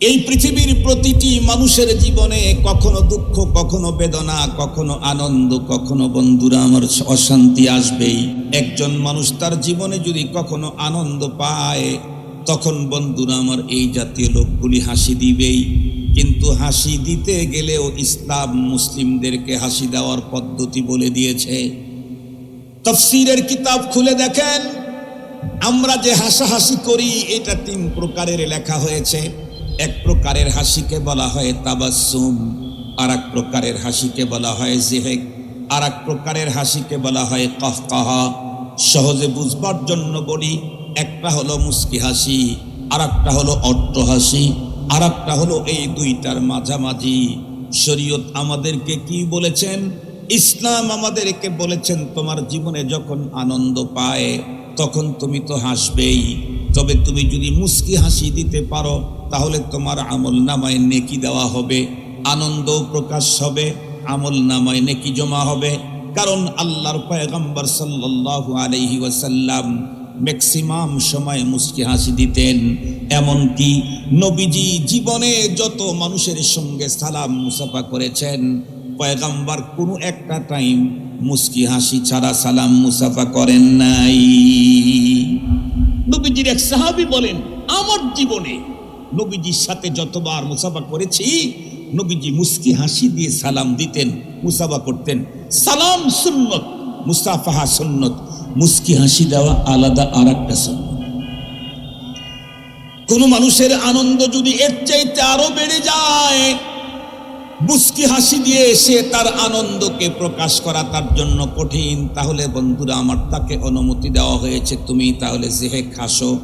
এই পৃথিবীর প্রতিটি মানুষের জীবনে কখনো দুঃখ, কখনো বেদনা, কখনো আনন্দ, কখনো বন্ধুরা আমার অশান্তি আসবেই। একজন মানুষ তার জীবনে যদি কখনো আনন্দ পায়, তখন বন্ধুরা আমার এই জাতীয় লোকগুলি হাসি দিবেই। কিন্তু হাসি দিতে গেলেও ইসলাম মুসলিমদেরকে হাসি দেওয়ার পদ্ধতি বলে দিয়েছে। তফসিরের কিতাব খুলে দেখেন, আমরা যে হাসাহাসি করি, এটা তিন প্রকারের লেখা হয়েছে। এক প্রকারের হাসিকে বলা হয় তাবাসুম আর এক প্রকারের হাসিকে বলা হয় জেহেক আর এক প্রকারের হাসিকে বলা হয় কহকাহা সহজে বুঝবার জন্য বলি, একটা হলো মুস্কি হাসি আর একটা হলো অট্ট হাসি আর একটা হলো এই দুইটার মাঝামাঝি। শরীয়ত আমাদেরকে কি বলেছেন? ইসলাম আমাদেরকে বলেছেন, তোমার জীবনে যখন আনন্দ পায়, তখন তুমি তো হাসবেই। তবে তুমি যদি মুস্কি হাসি দিতে পারো, তাহলে তোমার আমল নামায় নেকি দেওয়া হবে আনন্দ প্রকাশ হবে, আমল নামায় নেকি জমা হবে। কারণ আল্লাহর পয়গম্বর সাল্লাল্লাহু আলাইহি ওয়াসাল্লাম ম্যাক্সিমাম সময় মুস্কি হাসি দিতেন। এমনকি নবীজি জীবনে যত মানুষের সঙ্গে সালাম মুসাফা করেছেন, পয়গাম্বার কোনো একটা টাইম মুস্কি হাসি ছাড়া সালাম মুসাফা করেন নাই। নবীজির এক সাহাবি বলেন, আমার জীবনে নবীজির সাথে যতবার মুসাফা করেছি, নবীজি মুস্কি হাসি দিয়ে সালাম দিতেন, মুসাফা করতেন। সালাম সুন্নত, মুসাফাহা সুন্নত, মুস্কি হাসি দেওয়া আলাদা আর একটা সুন্নত। কোনো মানুষের আনন্দ যদি এর চাইতে আরও বেড়ে যায় মুস্কি হাসি দিয়ে এসে তার আনন্দকে প্রকাশ করা তার জন্য কঠিন। তাহলে বন্ধুরা, আমার তাকে অনুমতি দেওয়া হয়েছে, তুমি তাহলে জেহে খাসো।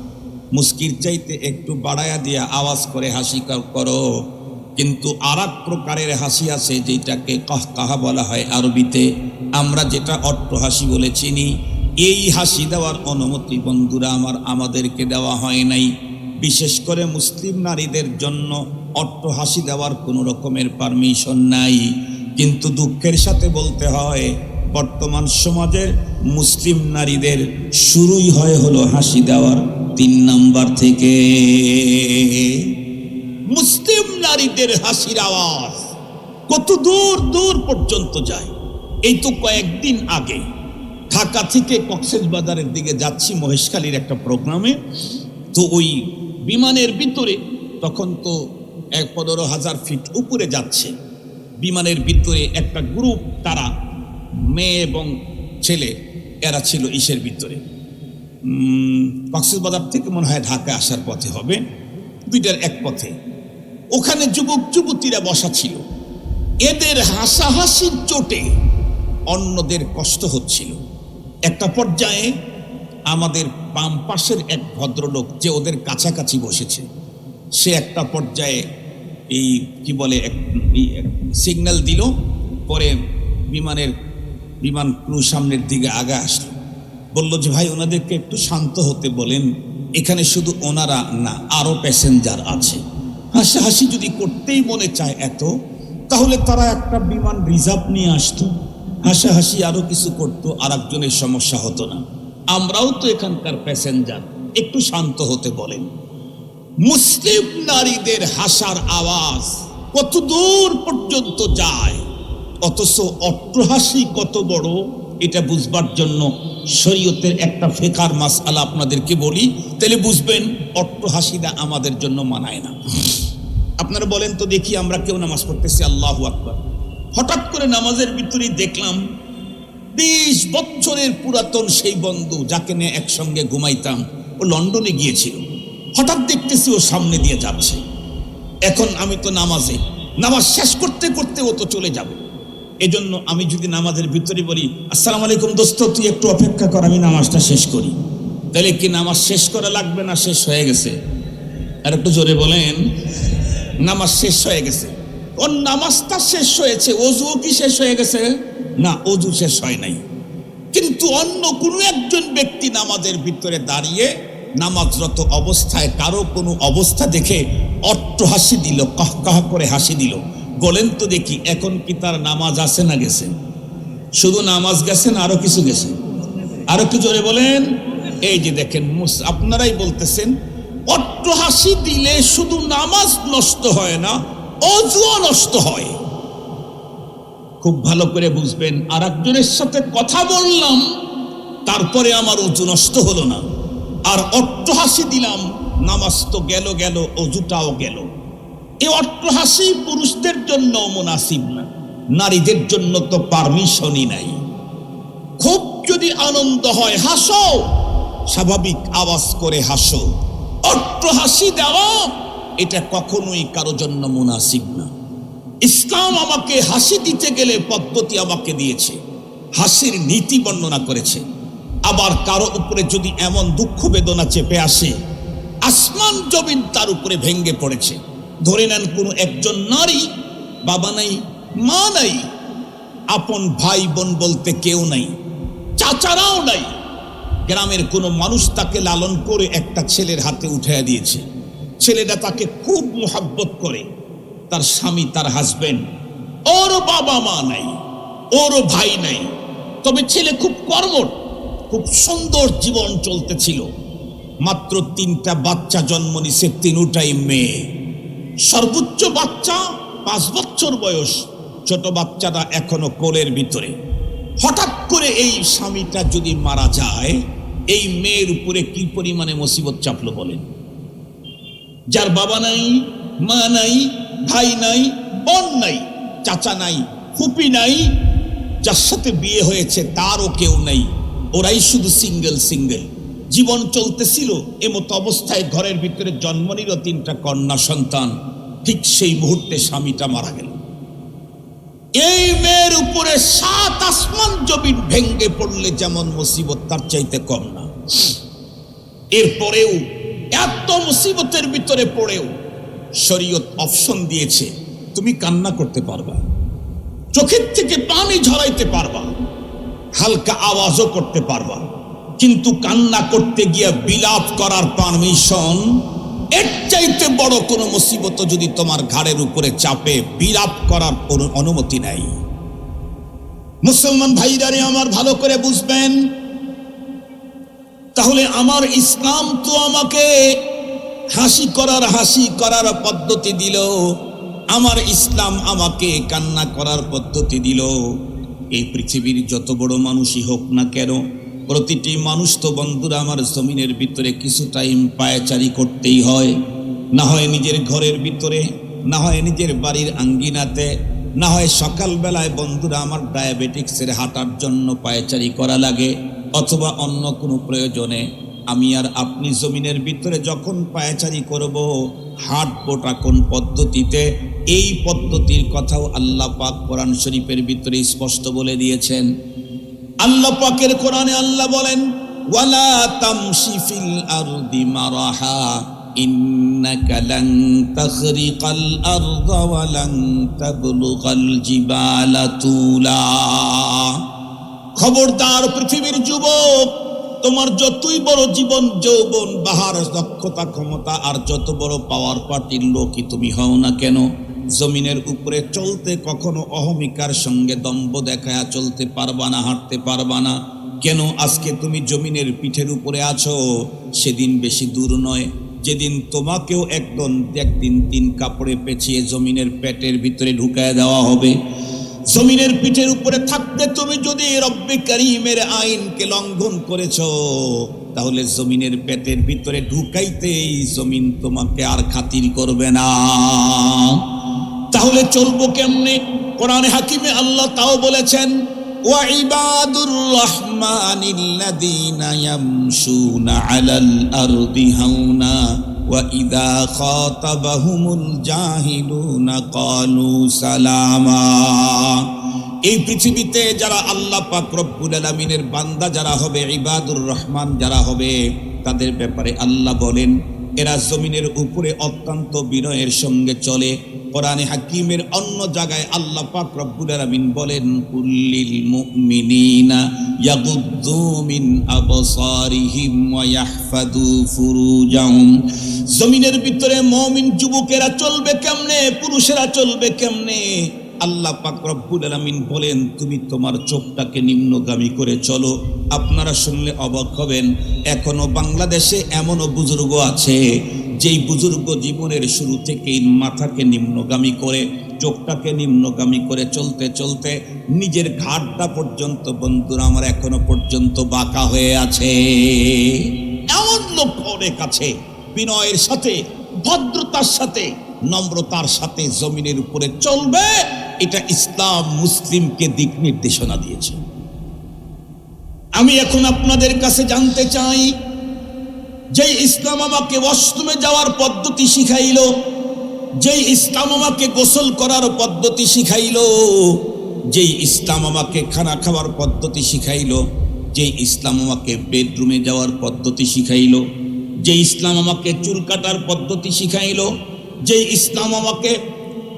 মুস্কির চাইতে একটু বাড়ায়া দিয়া আওয়াজ করে হাসি করো। কিন্তু আর প্রকারের হাসি আছে, যেটাকে কহ কাহা বলা হয় আরবিতে। আমরা যেটা অট্ট হাসি বলে চিনি, এই হাসি দেওয়ার অনুমতি বন্ধুরা, আমার আমাদেরকে দেওয়া হয় নাই। বিশেষ করে মুসলিম নারীদের জন্য অট্ট হাসি দেওয়ার কোনো রকমের পারমিশন নাই। কিন্তু দুঃখের সাথে বলতে হয়, বর্তমান সমাজের মুসলিম নারীদের শুরুই হয় হলো হাসি দেওয়ার তিন নাম্বার থেকে। মুসলিম নারীদের হাসির আওয়াজ কত দূর দূর পর্যন্ত যায়? এই তো কয়েকদিন আগে ঢাকা থেকে কক্সেস বাজারের দিকে যাচ্ছি মহেশখালীর একটা প্রোগ্রামে। তো ওই বিমানের ভিতরে তখন তো এক পনেরো হাজার ফিট উপরে যাচ্ছে। বিমানের ভিতরে একটা গ্রুপ, তারা মেয়ে এবং ছেলে, এরা ছিল ইসের ভিতরে। কক্সবাজার থেকে মনে হয় ঢাকা আসার পথে হবে। দুইটার এক পথে। ওখানে যুবক, যুবতীরা বসা ছিল। এদের হাসাহাসির চোটে অন্যদের কষ্ট হচ্ছিল। একটা পর্যায়ে আমাদের বাম পাশের এক ভদ্রলোক যে ওদের কাছাকাছি বসেছে, সে একটা পর্যায়ে এই, কি বলে সিগন্যাল দিল, পরে বিমানের, বিমান ক্রু সামনের দিকে আগে আসলো। বলল যে, ভাই, ওনাদেরকে একটু শান্ত হতে বলেন। এখানে শুধু ওনারা না আরও প্যাসেঞ্জার আছে। হাসাহাসি যদি করতেই মনে চায় এত, তাহলে তারা একটা বিমান রিজার্ভ নিয়ে আসতো। হাসাহাসি আরও কিছু করতো আর একজনের সমস্যা হতো না। আমরাও তো এখানকার প্যাসেঞ্জার একটু শান্ত হতে বলেন। মুসলিম নারীদের হাসার আওয়াজ কত দূর পর্যন্ত যায়? অথচ অট্টহাসি কত বড়, এটা বুঝবার জন্য শরীয়তের একটা ফেকার মাসালা আপনাদেরকে বলি। তাহলে বুঝবেন, অট্টহাসিটা আমাদের জন্য মানায় না। আপনারা বলেন তো দেখি আমরা কেউ নামাজ পড়তেছি, আল্লাহ আকবর। হঠাৎ করে নামাজের ভিতরেই দেখলাম, বিশ বছরের পুরাতন সেই বন্ধু যাকে নিয়ে একসঙ্গে ঘুমাইতাম, ও লন্ডনে গিয়েছিল। হঠাৎ দেখতেছি ও সামনে দিয়ে যাচ্ছে। এখন আমি তো নামাজে। নামাজ শেষ করতে করতে ও তো চলে যাবে। এজন্য আমি যদি নামাজের ভিতরে বলি, আসসালাম আলাইকুম দোস্ত, তুই একটু অপেক্ষা কর, আমি নামাজটা শেষ করি। তাহলে কি নামাজ শেষ করা লাগবে না শেষ হয়ে গেছে? আর একটু জোরে বলেন, নামাজ শেষ হয়ে গেছে। ওর নামাজটা শেষ হয়েছে? অজুও কি শেষ হয়ে গেছে? না, অজু শেষ হয় নাই। কিন্তু অন্য কোনো একজন ব্যক্তি নামাজের ভিতরে দাঁড়িয়ে নামাজরত অবস্থায় কারও কোনো অবস্থা দেখে অট্ট হাসি দিল, কহ কহ করে হাসি দিল। বলেন তো দেখি, এখন কি তার নামাজ আছে না গেছে? শুধু নামাজ গেছে না আরও কিছু গেছে? আরও কি জোরে বলেন। এই যে দেখেন আপনারাই বলতেছেন, অট্ট হাসি দিলে শুধু নামাজ নষ্ট হয় না, অজুও নষ্ট হয়। খুব ভালো করে বুঝবেন আর একজনের সাথে কথা বললাম, তারপরে আমার অজু নষ্ট হলো না। আর অট্টহাসি দিলাম, নামাজ তো গেল গেল, অজুটাও গেল। এই অট্টহাসি পুরুষদের জন্য মুনাসিব না, নারীদের জন্য তো পারমিশনই নাই। খুব যদি আনন্দ হয়, হাসো, স্বাভাবিক আওয়াজ করে হাসো। অট্ট হাসি দেওয়া, এটা কখনোই কারও জন্য মুনাসিব না। ইসলাম আমাকে হাসি দিতে গেলে পদ্ধতি আমাকে দিয়েছে, হাসির নীতি বর্ণনা করেছে। আবার কারও উপরে যদি এমন দুঃখ বেদনা চেপে আসে, আসমান জমিন তার উপরে ভেঙ্গে পড়েছে। ধরে নেন কোনো একজন নারী, বাবা নাই, মা নাই, আপন ভাই বোন বলতে কেউ নাই, চাচারাও নাই। গ্রামের কোনো মানুষ তাকে লালন করে একটা ছেলের হাতে উঠাইয়া দিয়েছে। ছেলেটা তাকে খুব মোহাব্বত করে। তার স্বামী, তার হাজবেন্ড ওর বাবা মা নাই ওর ভাই নাই। তবে ছেলে খুব কর্মঠ। খুব সুন্দর জীবন চলতেছিল। মাত্র তিনটা বাচ্চা জন্ম নিছে, তিনটাই মেয়ে। সর্বোচ্চ বাচ্চা পাঁচ বছর বয়স, ছোট বাচ্চাটা এখনও কোলের ভিতরে। হঠাৎ করে এই স্বামীটা যদি মারা যায়, এই মেয়ের উপরে কি পরিমাণে মুসিবত চাপলো বলেন? যার বাবা নাই, মা নাই, ভাই নাই, বোন নাই, চাচা নাই, ফুপি নাই, যার সাথে বিয়ে হয়েছে তারও কেউ নাই। ওরাই শুধু সিঙ্গেল সিঙ্গেল। জীবন চলতেছিল এমতো অবস্থায় ঘরের ভিতরে জন্ম নিল তিনটা কন্যা সন্তান। ঠিক সেই মুহূর্তে স্বামীটা মারা গেল। এই মেয়ের উপরে সাত আসমান জমিন ভেঙ্গে পড়লে যেমন মুসিবত, তার চাইতে কম না। এরপরেও এত মুসিবতের ভিতরে পড়েও শরীয়ত অপশন দিয়েছে, তুমি কান্না করতে পারবা। চোখের থেকে পানি ঝরাইতে পারবা। হালকা আওয়াজও করতে পারবা। কিন্তু কান্না করতে গিয়ে বিলাপ করার পারমিশন এর চাইতে বড় কোনো মুসিবত যদি তোমার ঘাড়ের উপরে চাপে বিলাপ করার কোনো অনুমতি নাই। মুসলমান ভাইরারে আমার ভালো করে বুঝবেন, তাহলে আমার ইসলাম তো আমাকে হাসি করার হাসি করার পদ্ধতি দিল, আমার ইসলাম আমাকে কান্না করার পদ্ধতি দিল। এই পৃথিবীর যত বড় মানুষই হোক না কেন, প্রতিটি মানুষ তো বন্ধুরা আমার জমিনের ভিতরে কিছু টাইম পায়চারি করতেই হয়। না হয় নিজের ঘরের ভিতরে, না হয় নিজের বাড়ির আঙ্গিনাতে, না হয় সকালবেলায় বন্ধুরা আমার ডায়াবেটিক্সের হাঁটার জন্য পায়চারি করা লাগে, অথবা অন্য কোনো প্রয়োজনে আমি আর আপনি জমিনের ভিতরে যখন পায়চারি করব হাঁটবোটা কোন পদ্ধতিতে, এই পদ্ধতির কথাও আল্লাহ পাক কোরআন শরীফের ভিতরে স্পষ্ট বলে দিয়েছেন। আল্লাহ পাকের কোরআনে আল্লাহ বলেন, ওয়ালা তামশি ফিল আরদি মারাহা, ইন্নাকা লান তাখরিকাল আরদা ওয়া লান তাবলুগাল জিবালা তুলা। খবরদার পৃথিবীর যুবক তোমার যতই বড় জীবন, যৌবন, বাহার দক্ষতা ক্ষমতা, আর যত বড় পাওয়ার পার্টির লোকই তুমি হও না কেন? জমিনের উপরে চলতে কখনো অহমিকার সঙ্গে দম্ভ দেখায়া চলতে পারবা না, হাঁটতে পারবা না। কেন আজকে তুমি জমিনের পিঠের উপরে আছো? সেদিন বেশি দূর নয়। যেদিন তোমাকেও একদম একদিন তিন কাপড়ে পেঁচিয়ে জমিনের পেটের ভিতরে ঢুকায় দেওয়া হবে। জমিনের পিঠের উপরে থাকতে তুমি যদি রব্বে করিমের আইনকে লঙ্ঘন করেছ তাহলে জমিনের পেটের ভিতরে ঢুকাইতেই জমিন তোমাকে আর খাতির করবে না তাহলে চলবো কেমনে কোরআনে হাকিমে আল্লাহ তাও বলেছেন وعباد الرحمن الذين يمشون على الأرض هونا وإذا خاطبهم الجاهلون قالوا سلاما এই পৃথিবীতে যারা আল্লাহ পাক রব্বুল আলামিনের বান্দা যারা হবে ইবাদুর রহমান যারা হবে তাদের ব্যাপারে আল্লাহ বলেন এরা জমিনের উপরে অত্যন্ত বিনয়ের সঙ্গে চলে কোরআনে হাকিমের অন্য জায়গায় আল্লাহ পাক রব্বুল আলামিন বলেন, কুল্লিল মুমিনিনা ইয়াগুদ্দু মিন আবসারিহিম ওয়া ইয়াহফাদু ফুরুজাহুম। জমিনের ভিতরে মুমিন যুবকেরা চলবে কেমনে? পুরুষেরা চলবে কেমনে? আল্লাহ পাক রব্বুল আলামিন বলেন, তুমি তোমার চোখটাকে নিম্নগামী করে চলো। আপনারা শুনলে অবাক হবেন, এখনও বাংলাদেশে এমনও বুজুর্গ আছে যেই বুজুর্গ জীবনের শুরু থেকেই মাথাকে নিম্নগামী করে, চোখটাকে নিম্নগামী করে চলতে চলতে নিজের ঘাটটা পর্যন্ত, বন্ধুরা, আমার এখনও পর্যন্ত বাঁকা হয়ে আছে। এমন লোক অনেক আছে, বিনয়ের সাথে, ভদ্রতার সাথে, নম্রতার সাথে জমিনের উপরে চলবে। এটা ইসলাম মুসলিমকে দিক নির্দেশনা দিয়েছে। আমি এখন আপনাদের কাছে জানতে চাই যে ইসলাম আমাকে ওয়াশরুমে যাওয়ার পদ্ধতি শিখাইল, যেই ইসলাম আমাকে গোসল করার পদ্ধতি শিখাইল, যেই ইসলাম আমাকে খানা খাওয়ার পদ্ধতি শিখাইল, যেই ইসলাম আমাকে বেডরুমে যাওয়ার পদ্ধতি শিখাইল যে ইসলাম আমাকে চুল কাটার পদ্ধতি শিখাইল যে ইসলাম আমাকে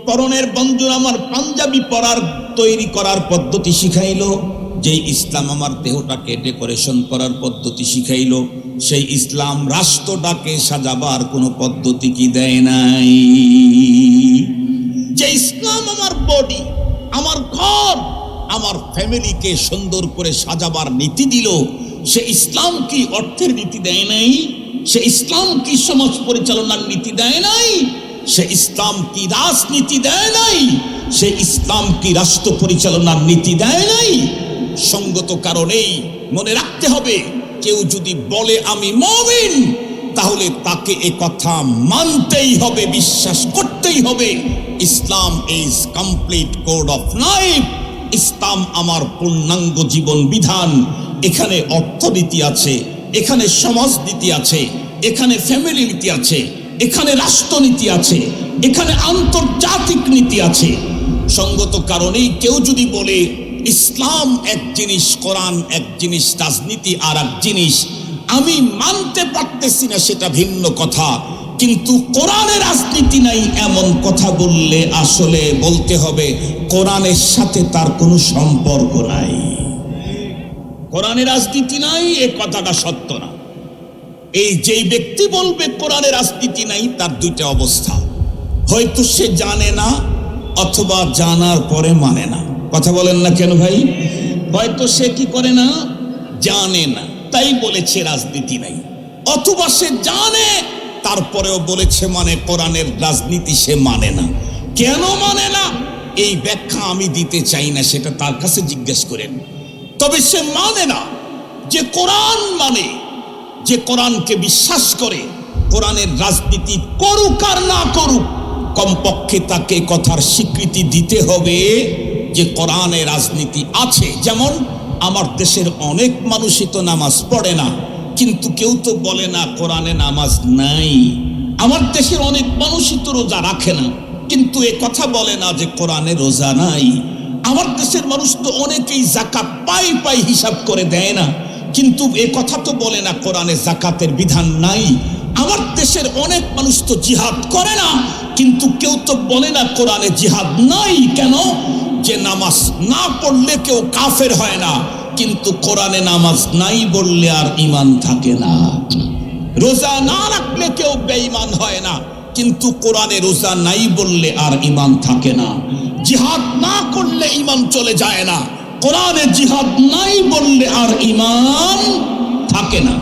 পরনের বঞ্জুর আমার পাঞ্জাবি পরার তৈরি করার পদ্ধতি শিখাইল, যেই ইসলাম আমার দেহটাকে ডেকোরেশন করার পদ্ধতি শিখাইল সেই ইসলাম রাষ্ট্রটাকে সাজাবার কোনো পদ্ধতি কি দেয় নাই? যে ইসলাম আমার বডি, আমার ঘর, আমার ফ্যামিলিকে সুন্দর করে সাজাবার নীতি দিল, সে ইসলাম কি অর্থের নীতি দেয় নাই? সে ইসলাম কি সমাজ পরিচালনার নীতি দেয় নাই? সে ইসলাম কি রাজনীতি দেয় নাই? সে ইসলাম কি রাষ্ট্র পরিচালনার নীতি দেয় নাই? সঙ্গত কারণেই মনে রাখতে হবে কেউ যদি বলে আমি মমিন, তাহলে তাকে এ কথা মানতেই হবে, বিশ্বাস করতেই হবে। Islam is complete code of life ইসলাম আমার পূর্ণাঙ্গ জীবন বিধান। এখানে অর্থনীতি আছে, এখানে সমাজনীতি আছে, এখানে ফ্যামিলি নীতি আছে, এখানে রাষ্ট্রনীতি আছে, এখানে আন্তর্জাতিক নীতি আছে। সঙ্গত কারণেই কেউ যদি বলে ইসলাম এক জিনিস, কোরআন এক জিনিস, রাজনীতি আর এক জিনিস। আমি মানতে পারতেছি না সেটা ভিন্ন কথা, কিন্তু কোরআনের রাজনীতি নাই এমন কথা বললে আসলে বলতে হবে, কোরআনের সাথে তার কোনো সম্পর্ক নাই। কোরআনের রাজনীতি নাই, এ কথাটা সত্য না। এই যেই ব্যক্তি বলবে কোরআনের রাজনীতি নাই, তার দুইটা অবস্থা। হয়তো সে জানে না, অথবা জানার পরে মানে না। কথা বলেন না কেন ভাই? হয়তো সে কি করে না? জানে না। তাই বলেছে রাজনীতি নাই। অথবা সে জানে, তারপরেও বলেছে মানে কোরআনের রাজনীতি সে মানে না। কেন মানে না? এই ব্যাখ্যা আমি দিতে চাই না, সেটা তার কাছে জিজ্ঞেস করেন। তবে সে মানে না যে কোরআন মানে যে কোরআনকে বিশ্বাস করে, কোরআনের রাজনীতি করুক আর না করুক, কমপক্ষে তাকে কথার স্বীকৃতি দিতে হবে। যে কোরআনে রাজনীতি আছে, যেমন, আমার দেশের অনেক মানুষই তো নামাজ পড়ে না, কিন্তু কেউ তো বলে না কোরআনে নামাজ নাই। আমার দেশের অনেক মানুষই তো রোজা রাখে না, কিন্তু এ কথা বলে না যে কোরআনে রোজা নাই। আমার দেশের মানুষ তো অনেকেই জাকাত পাই পাই হিসাব করে দেয় না, কিন্তু এ কথা তো বলে না কোরআনে জাকাতের বিধান নাই। আমার দেশের অনেক মানুষ তো জিহাদ করে না, কিন্তু কেউ তো বলে না কোরআনে জিহাদ নাই। কেন? যে নামাজ না পড়লে কেউ কাফের হয় না, কিন্তু কোরআনে নামাজ নাই বললে আর ইমান থাকে না। রোজা না রাখলে কেউ বেঈমান হয় না, কিন্তু কোরআনে রোজা নাই বললে আর ইমান থাকে না। জিহাদ না করলে ইমান চলে যায় না, কোরআনে জিহাদ নাই বললে আর ইমান থাকে না।